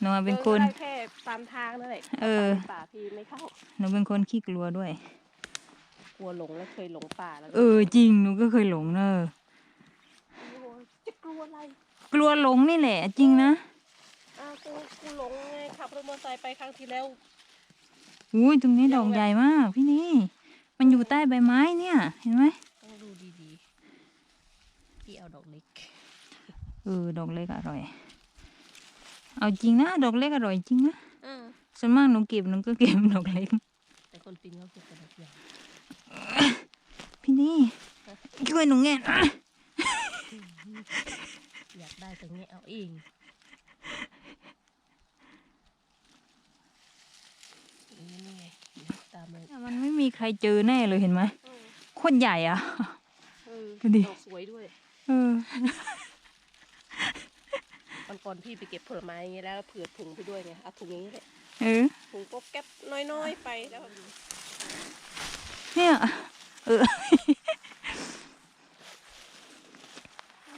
หนูเป็นคนดิได้แค่ตามทางนั่นแหละเออป่าพี่ไม่เข้าหนูเป็นคนขี้กลัวด้วย กลัวหลงแล้วเคยหลงป่าแล้วเออจริงหนูก็เคยหลงเนอะกลัวจะกลัวอะไรกลัวหลงนี่แหละ จริงนะอ้าวกูกูหลงไงขับรถมอเตอร์ไซค์ไปครั้งที่แล้วอุ้ยตรงนี้ดอกใหญ่มากพี่นี่ มันอยู่ใต้ใบไม้เนี่ย เห็นไหมต้องดูดีๆพี่เอาดอกเล็กเออดอกเล็กอร่อย เอาจริงนะดอกเล็กอร่อยจริงนะอ่าส่วนมากหนูเก็บหนูก็เก็บดอกเล็ก แต่คนปีนเขาเก็บกระดาษใหญ่พี่นี่ช่วยหนูแง่อยากได้แต่เงี้ยเอาเองนี่ไงตามเลยมันไม่มีใครเจอแน่เลยเห็นไหมโคตรใหญ่อะเออดูดิดอกสวยด้วย เออ วันก่อนพี่ไปเก็บผลไม้อย่างเงี้ยแล้วเผื่อถุงไปด้วยไงเอาถุงอย่างนี้แหละเออถุงก็แก๊บน้อยๆไปแล้วเนี่ยเออ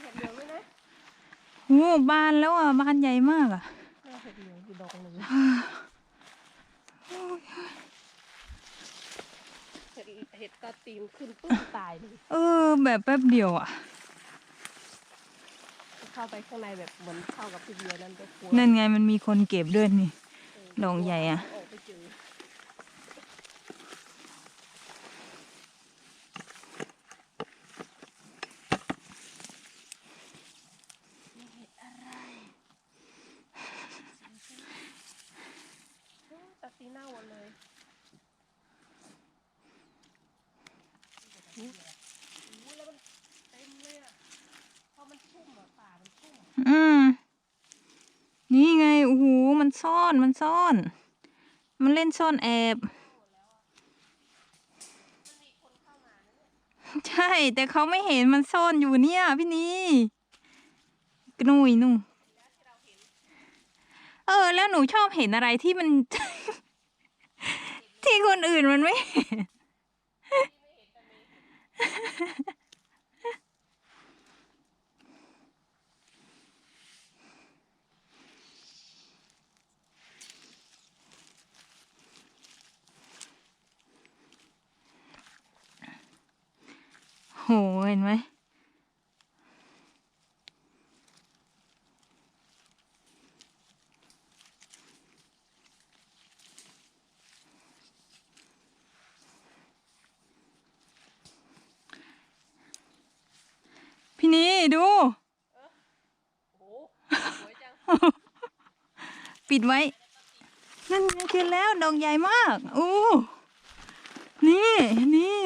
เห็ดเหลืองด้วยนะโอ้บานแล้วอะบานใหญ่มากอะน่าเห็ดเหลืองอยู่ดอกหนึ่งเห็ดเห็ดกระตีนขึ้นปุ๊บตายเลยเออ แบบแป๊บเดียวอะ เข้าไปข้างในแบบเหมือนเข้ากับพี่เบียร์นั่นก็กลัวนั่นไงมันมีคนเก็บด้วยนี่ดอกใหญ่อะ ออกไปเจอ ตัดสีหน้าหมดเลยอู้อู้แล้วมันเต็มเลยอะเพราะมันชุ่มอะป่ามันชุ่ม อืม นี่ไง โอ้โห มัน ซ่อนมันซ่อน มันเล่นซ่อนแอบ ใช่ แต่เขาไม่เห็นมันซ่อนอยู่เนี่ย พี่นี่กนุยนู่นเออ แล้วหนูชอบเห็นอะไรที่มัน ที่คนอื่นมันไม่เห็น เห็นไหมพี่นี่ดู ปิดไว้ นั่นไงขึ้นแล้ว ดอกใหญ่มาก อู้ นี่ นี่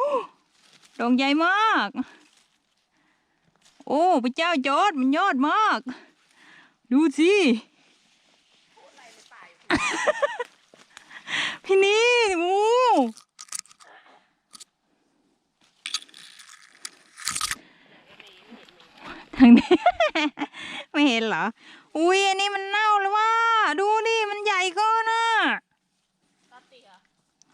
อู้ ดอกใหญ่มาก โอ้พระเจ้ายอดมันยอดมาก ดูสิพี่นี่อู้ทางนี้ไม่เห็นเหรอ อุ้ยอันนี้มันเน่าแล้วว่า ดูดิ มันใหญ่เก็น่ะตัดติอะ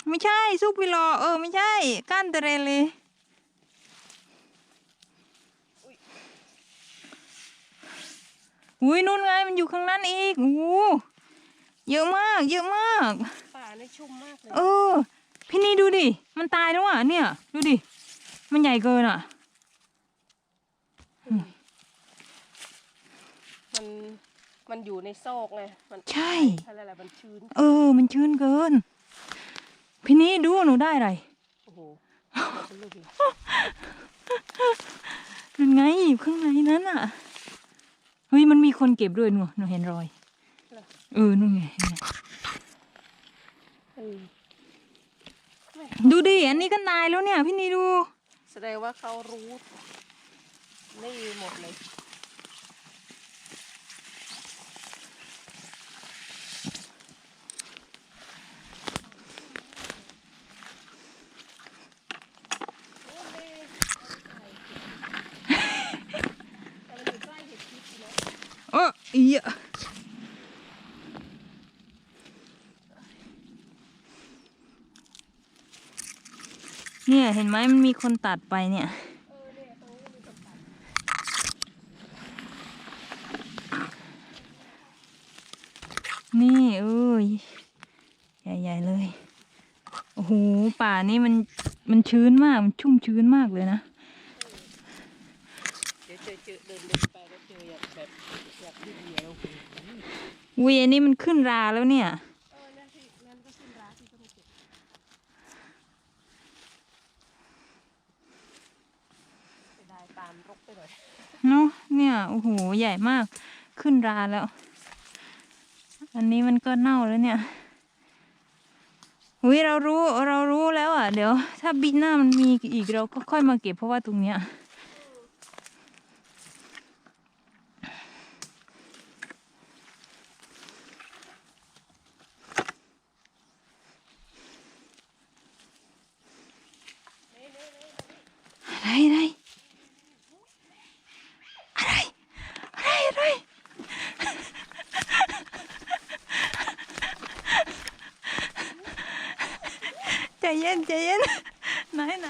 ไม่ใช่ซุปปิโลเออ ไม่ใช่ ก้านเตเรเลย อุ้ยนู่นไงมันอยู่ข้างนั้นอีกโอ้โหเยอะมาก เยอะมาก ป่าในชุ่มมากเลย เออ พี่นี่ดูดิ มันตายแล้วอะ เนี่ย ดูดิ มันใหญ่เกินอะ มัน มันอยู่ในซอกไง มันใช่อะไรอะไรมันชื้น เออ มันชื้นเกิน พี่นี่ดูหนูได้อะไร โอ้โหเอาเป็นลูกดินั่นไงอยู่ข้างในนั้นอะเฮ้ยมันมีคนเก็บด้วยหนูหนูเห็นรอยเออนู่นไงเห็นไหมเออดูดิอันนี้ก็นายแล้วเนี่ย พี่นี่ดู แสดงว่าเขารู้นี่หมดเลย เอออีอะเนี่ยเห็นไหมมันมีคนตัดไปเนี่ยนี่เอ้ยใหญ่ๆเลย โอ้โห ป่านี่มันมันชื้นมาก มันชุ่มชื้นมากเลยนะ เดี๋ยวเจอเจอเดินเดิน อุ้ยอันนี้มันขึ้นราแล้วเนี่ยเออนั่นที่นั่นก็ขึ้นร้านที่ก็ไม่เก็บไปได้ตามรกไปหน่อยเนาะเนี่ยโอ้โหใหญ่มากขึ้นราแล้ว อันนี้มันก็เน่าแล้วเนี่ยอุ้ยเรารู้เรารู้แล้วอะ เดี๋ยว ถ้าบินหน้ามันมีอีกเราก็ค่อยมาเก็บเพราะว่าตรงเนี้ย อะไรอะไรอะไรอะไรอะไรใจ เย็นใจเย็นไหนไหน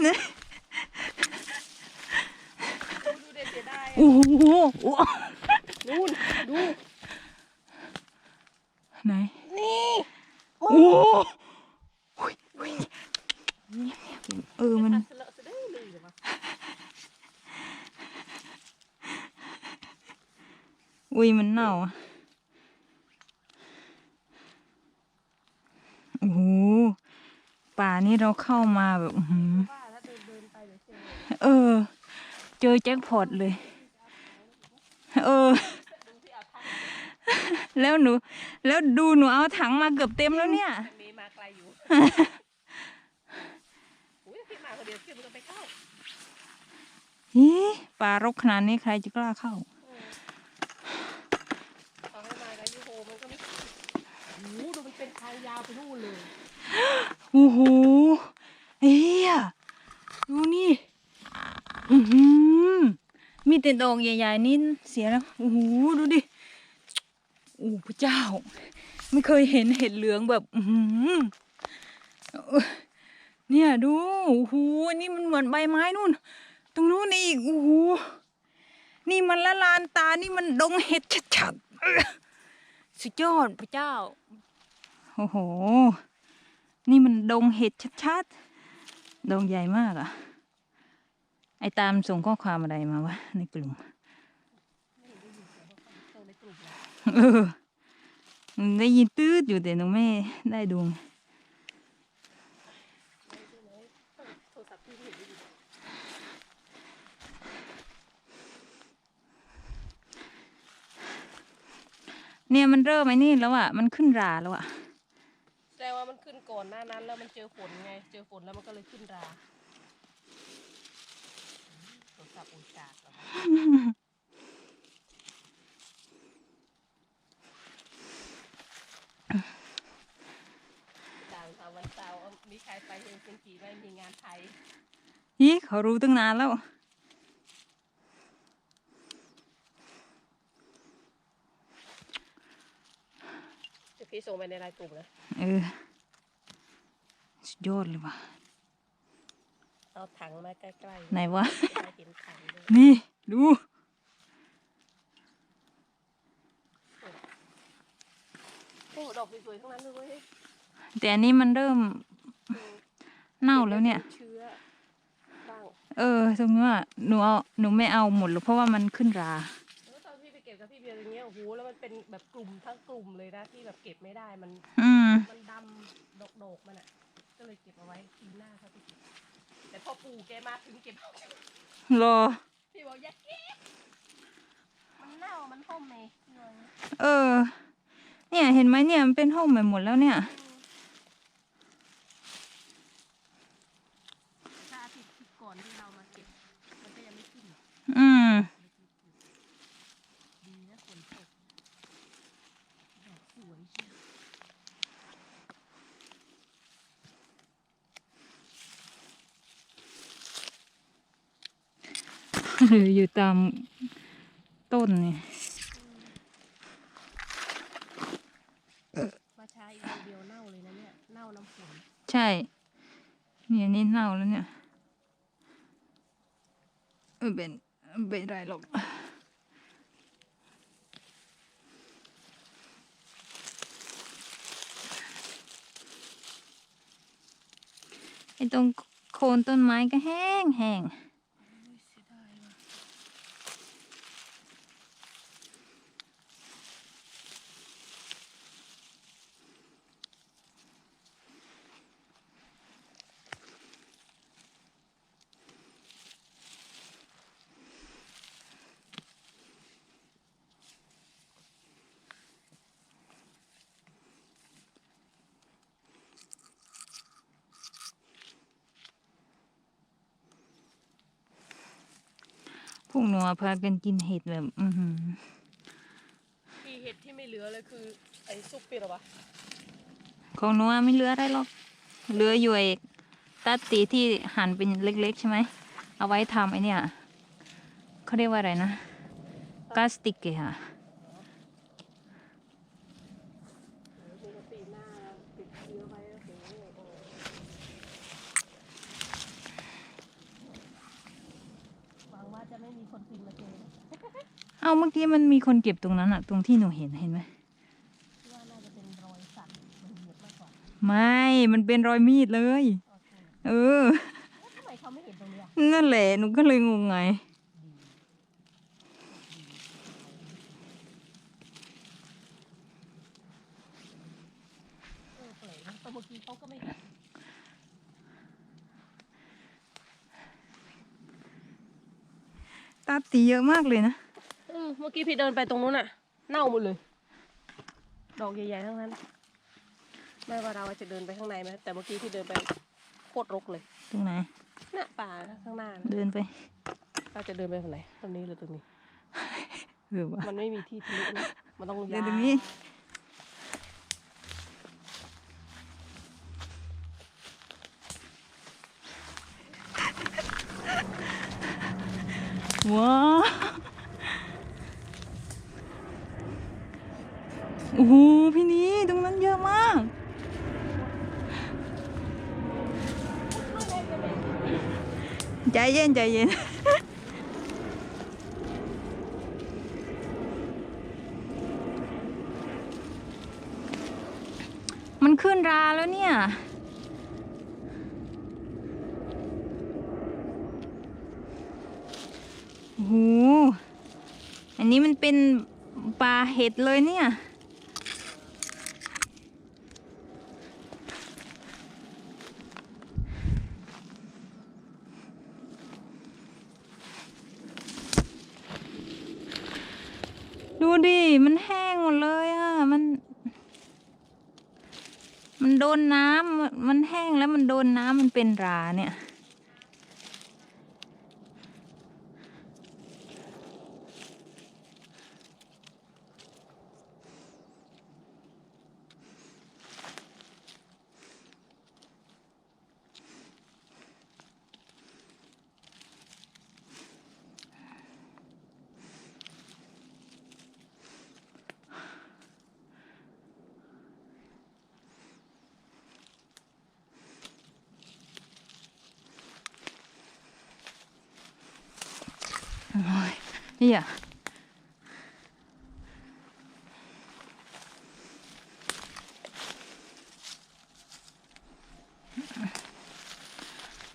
ไหนดูดูเด็ดเสียดายโอ้โหโอ้โหนู่นดูไหนนี่โอ้โหอุ๊ยอุ๊ยเออมันเสลอะเสะได้เลยเหรอวะอุ้ยมันเน่าอะโอ้โห ป่านี่เราเข้ามาแบบอื้อหือว่าถ้าเดินเดินไปเดี๋ยวเจอเออ เจอแจ็คพอตเลย เออดูที่เอาท่านแล้วหนู แล้วดูหนูเอาถังมาเกือบเต็มแล้วเนี่ยทางนี้มาไกลอยู่อุ้ยถ้าพี่มาคนเดียวพี่มันก็ไปเข้าฮีป่ารกขนาดนี้ใครจะกล้าเข้าต่อให้มากับยูโฮมันก็ไม่โอ้โหดูมันเป็นทางยาวไปนู่นเลย โอ้โหเฮียดูนี่อือหือมีแต่ดอกใหญ่ๆนี่เสียแล้วโอ้โหดูดิโอ้พระเจ้า ไม่เคยเห็นเห็ดเหลืองแบบ อือหือเนี่ยดูโอ้โหนี่มันเหมือนใบไม้นู่น ตรงนู้นอีกโอ้โหนี่มันละลานตานี่มันดงเห็ดชัดๆสุดยอดพระเจ้า โอ้โห นี่มันดงเห็ดชัดๆ ดงใหญ่มากอะไอตามส่งข้อความอะไรมาวะ ในกลุ่มเออได้ยินตืดอยู่แต่หนูไม่ได้ดูไงเนี่ยมันเริ่มไอ้นี่แล้วอะ มันขึ้นราแล้วอะแสดงว่ามัน ก่อนหน้านั้นแล้วมันเจอฝนไง เจอฝนแล้วมันก็เลยขึ้นราโทรศัพท์อุจจาระเหรอต่างสาววันเสาร์มีใครไปเฮลซิงกิไหม่มีงานไทยฮีเขารู้ตั้งนานแล้ว เดี๋ยวพี่ส่งไปในไลน์กลุ่มนะ เออ สุดยอดเลยว่ะ เอาถังมาใกล้ๆไหนวะจะได้เห็นถังด้วยนี่ ดู โอ้ดอกสวยๆทั้งนั้นเลยเว้ยแต่อันนี้มันเริ่มเน่าแล้วเนี่ย เชื้อบ้างเออตรงนี้นอะหนูเอาหนูไม่เอาหมดหรอกเพราะว่ามันขึ้นรา แล้วตอนพี่ไปเก็บกับพี่เบียร์อย่างเงี้ยโอ้โหแล้วมันเป็นแบบกลุ่มทั้งกลุ่มเลยนะที่แบบเก็บไม่ได้มัน อืม มันดำดกๆมันอะก็ เลยเก็บเอาไว้ปีหน้าเขาไปเก็บแต่พอปู่แกมาถึงเก็บเอารอ พี่บอกอย่าเก็บมันเน่ามันห่มไงพี่บอกอย่างงี้เออ เนี่ยเห็นไหมเนี่ยมันเป็นห้องใหม่หมดแล้วเนี่ย อยู่ตามต้นนี่มาชาอีเดียวเน่าเลยนะเนี่ย เน่าน้ำฝนใช่ เนี่ยนี่เน่าแล้วเนี่ยเป็นเป็นไรหรอกไอ้ตรงโคนต้นไม้ก็แห้งแห้ง พวกหนูอะพากันกินเห็ดแบบ อือหือที่เห็ดที่ไม่เหลือเลยคือ ไอ้ซุปปิดหรอวะของหนูอะไม่เหลืออะไรหรอกเหลืออยู่ไอ้ตัดตีที่หั่นเป็นเล็กๆใช่ไหม เอาไว้ทำไอเนี่ยเขาเรียกว่าอะไรนะ กาสติกเกค่ะ ปกติหน้าติดเชื้อไว้โอ้โหหวังว่า จะไม่มีคนกินมาเจอนะเอาเมื่อกี้มันมีคนเก็บตรงนั้นอะตรงที่หนูเห็นเห็นไหมคิดว่าน่าจะเป็นรอยสัตว์มันเหยียบมากกว่าไม่ มันเป็นรอยมีดเลย โอเคเออ แล้วทำไมเขาไม่เห็นตรงเนี้ยนั่นแหละหนูก็เลยงงไง เออแปลกนะแต่เมื่อกี้เขาก็ไม่เห็น ตัดตีเยอะมากเลยนะเออเมื่อกี้พี่เดินไปตรงนู้นน่ะเน่าหมดเลย ดอกใหญ่ๆทั้งนั้น ไม่ว่าเราจะเดินไปข้างในไหมแต่เมื่อกี้พี่เดินไปโคตรรกเลย ตรงไหนหน้าป่าข้างหน้านะเดินไป เราจะเดินไปทางไหนตรงนี้หรือตรงนี้เออวะมันไม่มีที่ทะลุนะมันต้องเดินยาวตรงนี้ ว้าโอ้โหพี่นี้ตรงนั้นเยอะมาก ใจเย็นใจเย็นขึ้นราแล้วเนี่ย โอ้โหอันนี้มันเป็นปลาเห็ดเลยเนี่ย ดูดิ มันแห้งหมดเลยอะ มัน มันโดนน้ำมันมันแห้งแล้วมันโดนน้ำมันเป็นราเนี่ย ยเหี้ย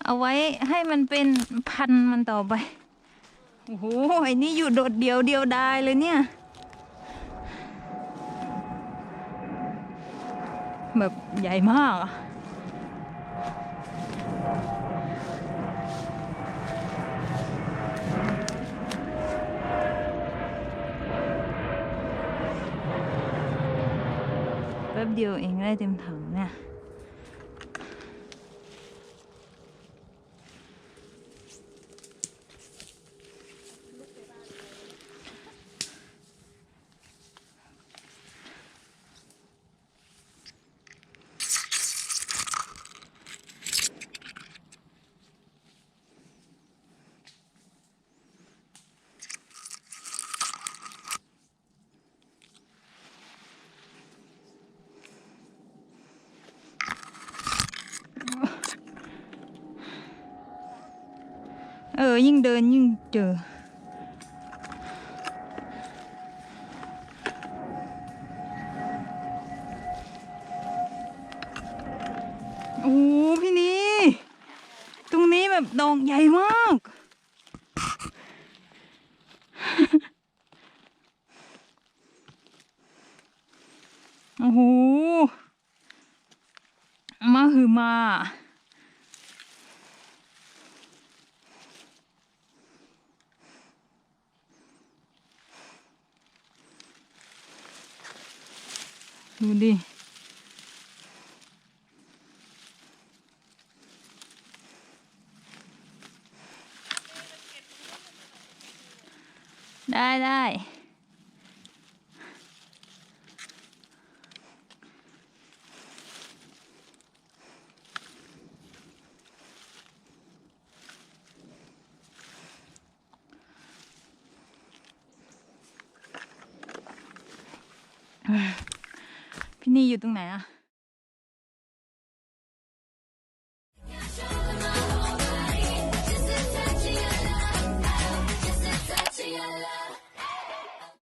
เอาไว้ให้มันเป็นพันมันต่อไป โอ้โหไอ้นี่อยู่โดดเดียวเดียวดายเลยเนี่ย แบบใหญ่มากอะ ป๊บเดียวเองได้เต็มถังเนี่ย ยิ่งเดินยิ่งเจอ โอ้โหพี่นี่ดอกใหญ่มาก โอ้โหมาหือมา ดูดิได้ได้พี่ นี่อยู่ตรงไหนอะ